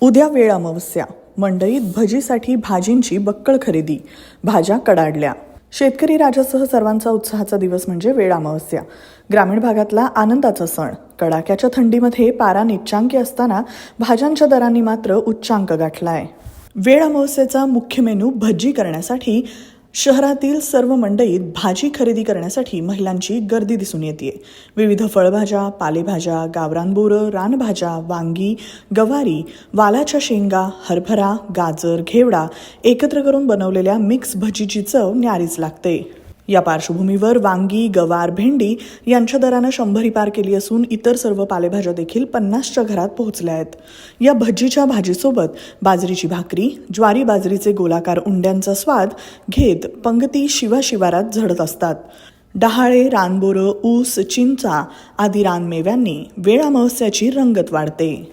उद्या वेळ अमावस्या. मंडईत भजीसाठी भाजींची बक्कळ खरेदी. भाज्या कडाडल्या. शेतकरी राजासह सर्वांचा उत्साहाचा दिवस म्हणजे वेळ अमावस्या. ग्रामीण भागातला आनंदाचा सण. कडाक्याच्या थंडीमध्ये पारा निच्चांकी असताना भाज्यांच्या दरांनी मात्र उच्चांक गाठला आहे वेळ अमावस्येचा मुख्य मेनू भजी करण्यासाठी शहरातील सर्व मंडईत भाजी खरेदी करण्यासाठी महिलांची गर्दी दिसून येते विविध फळभाज्या पालेभाज्या गावरान बोरं रानभाज्या वांगी गवारी वालाच्या शेंगा हरभरा गाजर घेवडा एकत्र करून बनवलेल्या मिक्स भजीची चव न्यारीच लागते. या पार्श्वभूमीवर वांगी गवार भेंडी यांच्या दरानं शंभरी पार केली असून इतर सर्व पालेभाज्या देखील पन्नासच्या घरात पोहोचल्या आहेत. या भज्जीच्या भाजीसोबत बाजरीची भाकरी ज्वारी बाजरीचे गोलाकार उंड्यांचा स्वाद घेत पंगती शिवाशिवारात झडत असतात. डहाळे रानबोरं ऊस चिंचा आदी रानमेव्यांनी वेळ अमावस्याची रंगत वाढते.